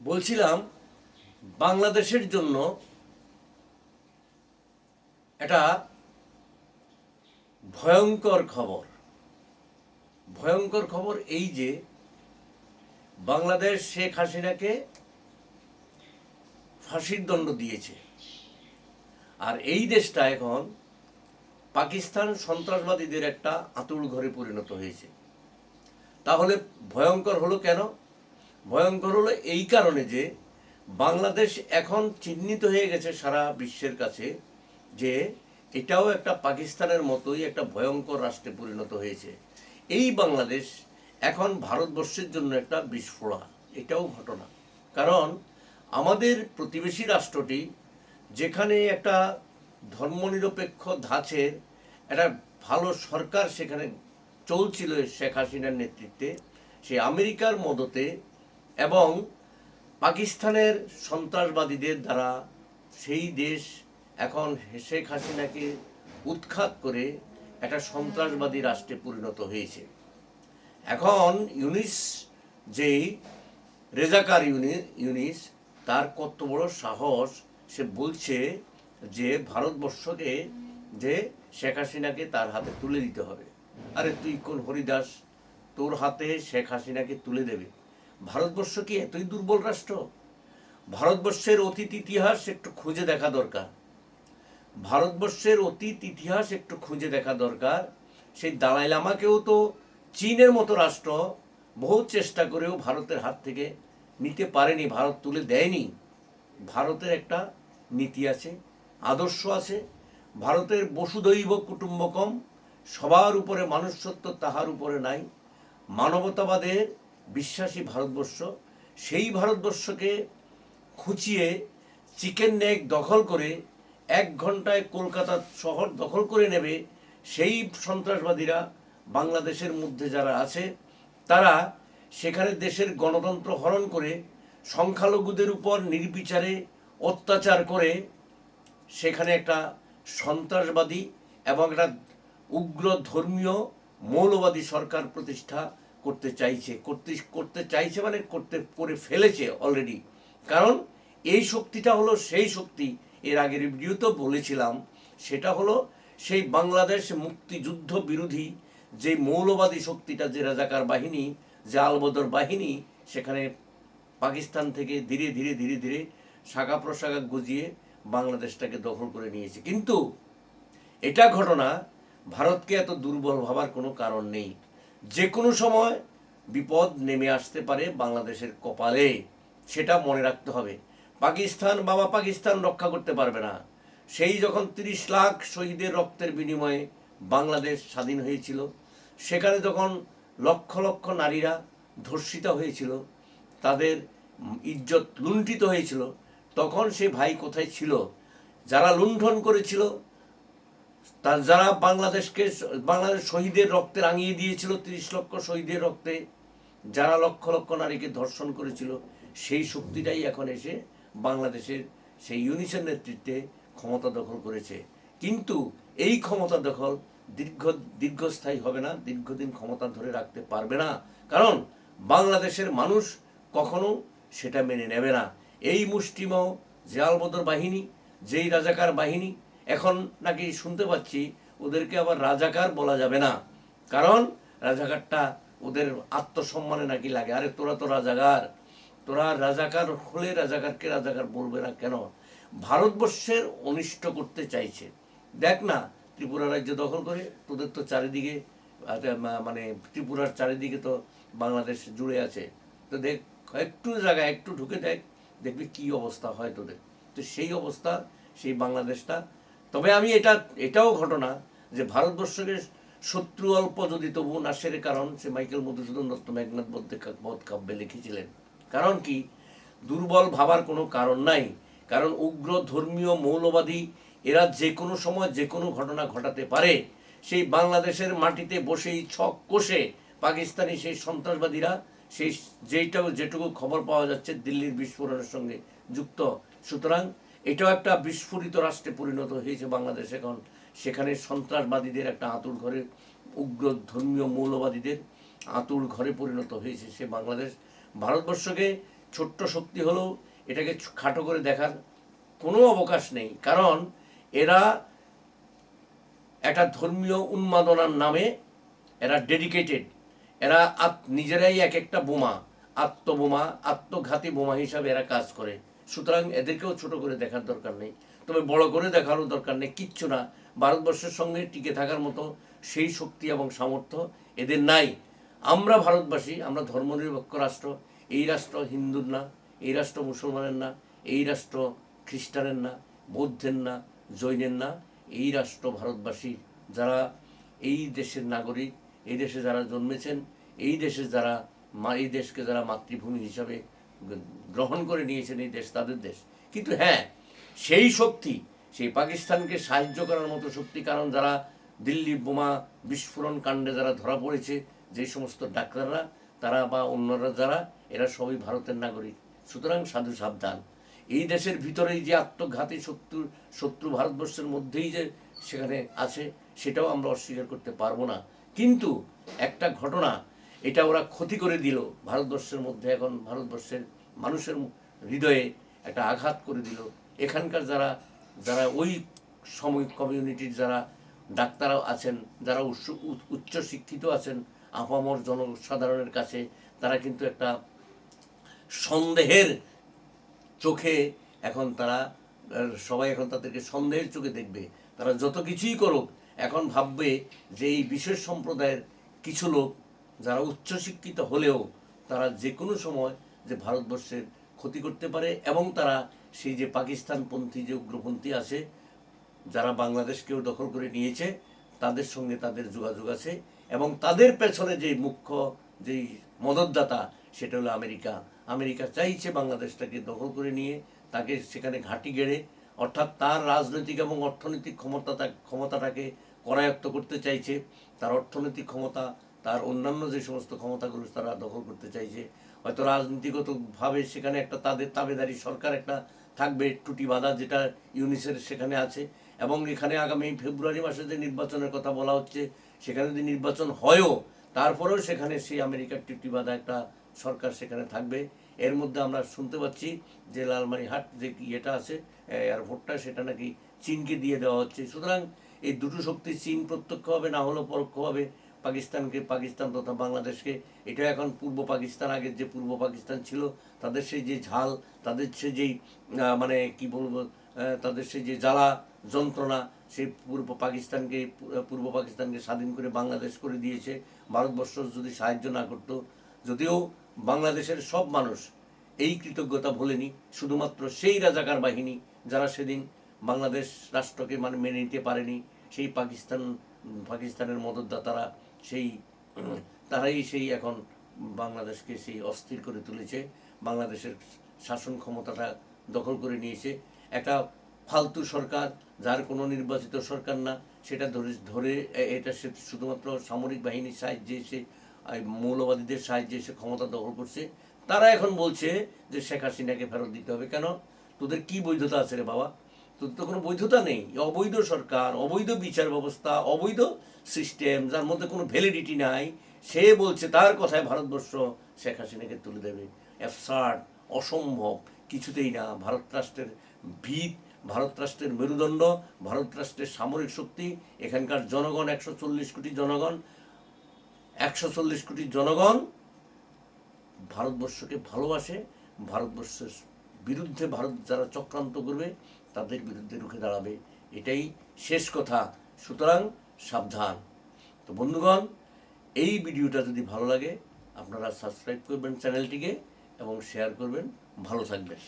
বলছিলাম বাংলাদেশের জন্য এটা ভয়ঙ্কর খবর। ভয়ঙ্কর খবর এই যে বাংলাদেশ শেখ হাসিনাকে ফাঁসির দণ্ড দিয়েছে। আর এই দেশটা এখন পাকিস্তান সন্ত্রাসবাদীদের একটা আতুড় ঘরে পরিণত হয়েছে। তাহলে ভয়ঙ্কর হলো কেন? ভয়ঙ্কর হলো এই কারণে যে বাংলাদেশ এখন চিহ্নিত হয়ে গেছে সারা বিশ্বের কাছে যে এটাও একটা পাকিস্তানের মতোই একটা ভয়ঙ্কর রাষ্ট্রে পরিণত হয়েছে। এই বাংলাদেশ এখন ভারতবর্ষের জন্য একটা বিস্ফোরা এটাও ঘটনা। কারণ আমাদের প্রতিবেশী রাষ্ট্রটি যেখানে একটা ধর্মনিরপেক্ষ ধাঁচের একটা ভালো সরকার সেখানে চলছিল শেখ হাসিনার নেতৃত্বে, সে আমেরিকার মদতে এবং পাকিস্তানের সন্ত্রাসবাদীদের দ্বারা সেই দেশ এখন শেখ হাসিনাকে উৎখাত করে একটা সন্ত্রাসবাদী রাষ্ট্রে পরিণত হয়েছে। এখন ইউনিস যেই রেজাকার ইউনি, ইউনিস, তার কত বড় সাহস, সে বলছে যে ভারতবর্ষকে যে শেখ হাসিনাকে তার হাতে তুলে দিতে হবে। আরে তুই কোন হরিদাস, তোর হাতে শেখ হাসিনাকে তুলে দেবে। ভারতবর্ষ কি এতই দুর্বল রাষ্ট্র? ভারতবর্ষের অতীত ইতিহাস একটু খুঁজে দেখা দরকার। ভারতবর্ষের অতীত ইতিহাস একটু খুঁজে দেখা দরকার। সেই দালাই লামাকেও তো চীনের মতো রাষ্ট্র বহু চেষ্টা করেও ভারতের হাত থেকে নিতে পারেনি, ভারত তুলে দেয়নি। ভারতের একটা নীতি আছে, আদর্শ আছে। ভারতের বসুদৈব কুটুম্বকম সবার উপরে, মানুষত্ব তাহার উপরে নাই। মানবতাবাদের বিশ্বাসী ভারতবর্ষ, সেই ভারতবর্ষকে খুঁচিয়ে চিকেন নেক দখল করে এক ঘন্টায় কলকাতা শহর দখল করে নেবে সেই সন্ত্রাসবাদীরা বাংলাদেশের মধ্যে যারা আছে, তারা সেখানে দেশের গণতন্ত্র হরণ করে সংখ্যালঘুদের উপর নির্বিচারে অত্যাচার করে সেখানে একটা সন্ত্রাসবাদী এবং একটা উগ্র ধর্মীয় মৌলবাদী সরকার প্রতিষ্ঠা করতে চাইছে, করতে করতে চাইছে মানে করতে, করে ফেলেছে অলরেডি কারণ এই শক্তিটা হলো সেই শক্তি, এর আগের ভিডিওতেও বলেছিলাম, সেটা হলো সেই বাংলাদেশ মুক্তিযুদ্ধ বিরোধী যে মৌলবাদী শক্তিটা, যে রাজাকার বাহিনী, যে আলবদর বাহিনী, সেখানে পাকিস্তান থেকে ধীরে ধীরে ধীরে ধীরে শাখা প্রশাখা গজিয়ে বাংলাদেশটাকে দখল করে নিয়েছে। কিন্তু এটা ঘটনা ভারতকে এত দুর্বল ভাবার কোনো কারণ নেই। যে কোনো সময় বিপদ নেমে আসতে পারে বাংলাদেশের কপালে, সেটা মনে রাখতে হবে। পাকিস্তান বাবা পাকিস্তান রক্ষা করতে পারবে না। সেই যখন তিরিশ লাখ শহীদের রক্তের বিনিময়ে বাংলাদেশ স্বাধীন হয়েছিল, সেখানে যখন লক্ষ লক্ষ নারীরা ধর্ষিতা হয়েছিল, তাদের ইজ্জত লুণ্ঠিত হয়েছিল, তখন সে ভাই কোথায় ছিল? যারা লুণ্ঠন করেছিল তার যারা বাংলাদেশকে বাংলাদেশ শহীদের রক্তে রাঙিয়ে দিয়েছিল, তিরিশ লক্ষ শহীদের রক্তে, যারা লক্ষ লক্ষ নারীকে ধর্ষণ করেছিল, সেই শক্তিটাই এখন এসে বাংলাদেশের সেই ইউনিসের নেতৃত্বে ক্ষমতা দখল করেছে। কিন্তু এই ক্ষমতা দখল দীর্ঘ, দীর্ঘস্থায়ী হবে না, দীর্ঘদিন ক্ষমতা ধরে রাখতে পারবে না। কারণ বাংলাদেশের মানুষ কখনো সেটা মেনে নেবে না। এই মুষ্টিম যে আলবদর বাহিনী, যেই রাজাকার বাহিনী এখন নাকি শুনতে পাচ্ছি ওদেরকে আবার রাজাকার বলা যাবে না। কারণ রাজাকারটা ওদের আত্মসম্মানে নাকি লাগে। আরে তোরা তো রাজাকার। তোরা রাজাকার হলে রাজাকারকে রাজাকার বলবে না কেন? ভারতবর্ষের অনিষ্ট করতে চাইছে। দেখ না, ত্রিপুরা রাজ্য দখল করে তোদের তো চারিদিকে মানে ত্রিপুরার চারিদিকে তো বাংলাদেশ জুড়ে আছে। তো দেখ, একটু জায়গায় একটু ঢুকে দেখ, দেখবি কি অবস্থা হয় তোদের। তো সেই অবস্থা, সেই বাংলাদেশটা তবে আমি এটা, এটাও ঘটনা যে ভারতবর্ষকে শত্রু অল্প যদি তবু নাশের কারণ সে মাইকেল মধুসূদন দত্ত, মেঘনাথ বধ কাব্যে লিখেছিলেন। কারণ কি? দুর্বল ভাবার কোনো কারণ নাই। কারণ উগ্র ধর্মীয় মৌলবাদী এরা যে কোনো সময় যে কোনো ঘটনা ঘটাতে পারে। সেই বাংলাদেশের মাটিতে বসেই ছক কষে পাকিস্তানি সেই সন্ত্রাসবাদীরা, সেই যেইটাও যেটুকু খবর পাওয়া যাচ্ছে, দিল্লির বিস্ফোরণের সঙ্গে যুক্ত। সুতরাং এটাও একটা বিস্ফোরিত রাষ্ট্রে পরিণত হয়েছে বাংলাদেশ এখন। সেখানে সন্ত্রাসবাদীদের একটা আতুর ঘরে উগ্র ধর্মীয় মৌলবাদীদের আতুর ঘরে পরিণত হয়েছে সে বাংলাদেশ। ভারতবর্ষকে ছোট্ট শক্তি হলেও এটাকে খাটো করে দেখার কোনো অবকাশ নেই। কারণ এরা একটা ধর্মীয় উন্মাদনার নামে এরা ডেডিকেটেড এরা আত- নিজেরাই এক একটা বোমা, আত্মবোমা, আত্মঘাতী বোমা হিসাবে এরা কাজ করে। সুতরাং এদেরকেও ছোট করে দেখার দরকার নেই। তবে বড় করে দেখারও দরকার নেই। কিচ্ছু না। ভারতবর্ষের সঙ্গে টিকে থাকার মতো সেই শক্তি এবং সামর্থ্য এদের নাই। আমরা ভারতবাসী, আমরা ধর্মনিরপেক্ষ রাষ্ট্র। এই রাষ্ট্র হিন্দুর না, এই রাষ্ট্র মুসলমানের না, এই রাষ্ট্র খ্রিস্টানের না, বৌদ্ধের না, জৈনের না, এই রাষ্ট্র ভারতবাসী যারা এই দেশের নাগরিক, এই দেশে যারা জন্মেছেন, এই দেশে যারা মা, এই দেশকে যারা মাতৃভূমি হিসাবে গ্রহণ করে নিয়েছেন এই দেশ, তাদের দেশ। কিন্তু হ্যাঁ সেই শক্তি, সেই পাকিস্তানকে সাহায্য করার মতো শক্তি, কারণ যারা দিল্লি বোমা বিস্ফোরণ কাণ্ডে যারা ধরা পড়েছে যে সমস্ত ডাক্তাররা, তারা বা অন্যরা যারা, এরা সবই ভারতের নাগরিক। সুতরাং সাধু সাবধান। এই দেশের ভিতরেই যে আত্মঘাতী শত্রু শত্রু ভারতবর্ষের মধ্যেই যে সেখানে আছে, সেটাও আমরা অস্বীকার করতে পারব না। কিন্তু একটা ঘটনা এটা ওরা ক্ষতি করে দিল। ভারতবর্ষের মধ্যে এখন ভারতবর্ষের মানুষের হৃদয়ে একটা আঘাত করে দিল। এখানকার যারা যারা ওই সময় কমিউনিটির যারা ডাক্তার আছেন, যারা উচ্চ- উচ্চ শিক্ষিত আছেন, আপামর জনসাধারণের কাছে, তারা কিন্তু একটা সন্দেহের চোখে এখন তারা সবাই এখন তাদেরকে সন্দেহের চোখে দেখবে। তারা যত কিছুই করুক, এখন ভাববে যে এই বিশেষ সম্প্রদায়ের কিছু লোক যারা উচ্চশিক্ষিত হলেও তারা যে কোনো সময় যে ভারতবর্ষের ক্ষতি করতে পারে এবং তারা সেই যে পাকিস্তানপন্থী যে উগ্রপন্থী আছে, যারা বাংলাদেশকেও দখল করে নিয়েছে, তাদের সঙ্গে তাদের যোগাযোগ আছে এবং তাদের পেছনে যে মুখ্য যেই মদতদাতা, সেটা হলো আমেরিকা। আমেরিকা চাইছে বাংলাদেশটাকে দখল করে নিয়ে, তাকে সেখানে ঘাঁটি গেড়ে, অর্থাৎ তার রাজনৈতিক এবং অর্থনৈতিক ক্ষমতা ক্ষমতাটাকে করায়ত্ত করতে চাইছে। তার অর্থনৈতিক ক্ষমতা তার অন্যান্য যে সমস্ত ক্ষমতাগুলো তারা দখল করতে চাইছে, হয়তো রাজনীতিগতভাবে সেখানে একটা তাদের তাবেদারি সরকার একটা থাকবে, টুটি বাঁধা যেটা ইউনিসের সেখানে আছে। এবং এখানে আগামী ফেব্রুয়ারি মাসে যে নির্বাচনের কথা বলা হচ্ছে, সেখানে যদি নির্বাচন হয়ও, তারপরেও সেখানে সেই আমেরিকার টুটি বাঁধা একটা সরকার সেখানে থাকবে। এর মধ্যে আমরা শুনতে পাচ্ছি যে লালমারিহাট যে ইয়েটা আছে, এয়ারপোর্টটা, সেটা নাকি চীনকে দিয়ে দেওয়া হচ্ছে। সুতরাং এই দুটো শক্তি চীন প্রত্যক্ষভাবে না হলেও পরোক্ষভাবে পাকিস্তানকে, পাকিস্তান তথা বাংলাদেশকে, এটা এখন পূর্ব পাকিস্তান, আগের যে পূর্ব পাকিস্তান ছিল, তাদের সেই যে ঝাল, তাদের সে যেই মানে কি বলব তাদের সেই যে জ্বালা যন্ত্রণা সেই পূর্ব পাকিস্তানকে পূর্ব পাকিস্তানকে স্বাধীন করে বাংলাদেশ করে দিয়েছে। ভারতবর্ষ যদি সাহায্য না করত, যদিও বাংলাদেশের সব মানুষ এই কৃতজ্ঞতা ভোলেনি, শুধুমাত্র সেই রাজাকার বাহিনী যারা সেদিন বাংলাদেশ রাষ্ট্রকে মানে মেনে নিতে পারেনি, সেই পাকিস্তান, পাকিস্তানের মদতদাতারা সেই, তারাই সেই এখন বাংলাদেশকে সেই অস্থির করে তুলেছে, বাংলাদেশের শাসন ক্ষমতাটা দখল করে নিয়েছে। একটা ফালতু সরকার, যার কোনো নির্বাচিত সরকার না, সেটা ধরে ধরে এটা সে শুধুমাত্র সামরিক বাহিনীর সাহায্যে এসে মৌলবাদীদের সাহায্যে এসে ক্ষমতা দখল করছে। তারা এখন বলছে যে শেখ হাসিনাকে ফেরত দিতে হবে। কেন? তোদের কি বৈধতা আছে রে বাবা? তোদের তো কোনো বৈধতা নেই। অবৈধ সরকার, অবৈধ বিচার ব্যবস্থা, অবৈধ সিস্টেম যার মধ্যে কোনো ভ্যালিডিটি নাই, সে বলছে তার কথায় ভারতবর্ষ শেখ হাসিনাকে তুলে দেবে। অ্যাবসার্ড অসম্ভব, কিছুতেই না। ভারত রাষ্ট্রের ভিত, ভারত রাষ্ট্রের মেরুদণ্ড, ভারত রাষ্ট্রের সামরিক শক্তি, এখানকার জনগণ, একশো চল্লিশ কোটি জনগণ, একশো চল্লিশ কোটি জনগণ ভারতবর্ষকে ভালোবাসে, ভারতবর্ষের বিরুদ্ধে ভারত যারা চক্রান্ত করবে, তাদের বিরুদ্ধে রুখে দাঁড়াবে। এটাই শেষ কথা। সুতরাং সাবধান। তো বন্ধুগণ, এই ভিডিওটা যদি ভালো লাগে, আপনারা সাবস্ক্রাইব করবেন চ্যানেলটিকে এবং শেয়ার করবেন। ভালো থাকবেন।